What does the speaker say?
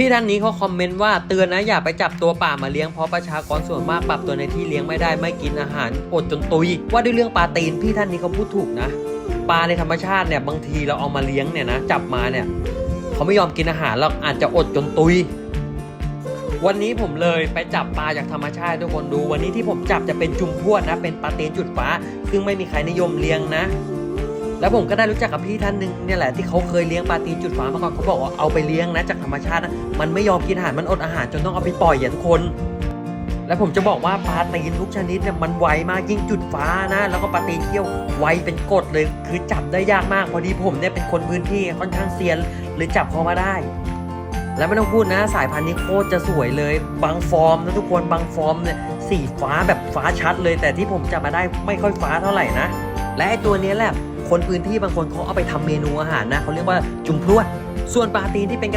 พี่ท่านนี้เขาคอมเมนต์ว่าเตือนนะอย่าไปจับตัวป่ามาเลี้ยงเพราะประชากรส่วนมากปรับตัวในที่เลี้ยงไม่ได้ไม่กินอาหารอดจนตุย ว่าด้วยเรื่องปลาตีนพี่ท่านนี้เขาพูดถูกนะปลาในธรรมชาติเนี่ยบางทีเราเอามาเลี้ยงเนี่ยนะจับมาเนี่ยเขาไม่ยอมกินอาหารเราอาจจะอดจนตุย วันนี้ผมเลยไปจับปลาจากธรรมชาติทุกคนดู วันนี้ที่ผมจับจะเป็นจุ่มพวดนะเป็นปลาตีนจุดฟ้า ซึ่งไม่มีใครนิยมเลี้ยงนะ แล้วผมก็ได้รู้จักกับพี่ท่านหนึ่งเนี่ยแหละที่เขาเคยเลี้ยงปลาตีนจุดฟ้ามาก่อนเขาบอกว่าเอาไปเลี้ยงนะจากธรรมชาตินะมันไม่ยอมกินอาหารมันอดอาหารจนต้องเอาไปปล่อยอย่างทุกคน แล้วผมจะบอกว่าปลาตีนทุกชนิดเนี่ยมันไวมากยิ่งจุดฟ้านะ แล้วก็ปลาตีนเที่ยวไวเป็นกฎเลย คือจับได้ยากมากพอดีผมเนี่ยเป็นคนพื้นที่ค่อนข้างเซียนเลยจับเขามาได้แล้วไม่ต้องพูดนะสายพันธุ์นี้โคตรจะสวยเลย บางฟอร์มนะทุกคนบางฟอร์มเนี่ยสีฟ้าแบบฟ้าชัดเลย แต่ที่ผมจับมาได้ไม่ค่อยฟ้าเท่าไหร่นะ และไอตัวนี้แหละ คนพื้นที่บางคนเขาเอาไปทำเมนูอาหารนะเขาเรียกว่าจุ่มพรวดส่วนปลาตีนที่เป็น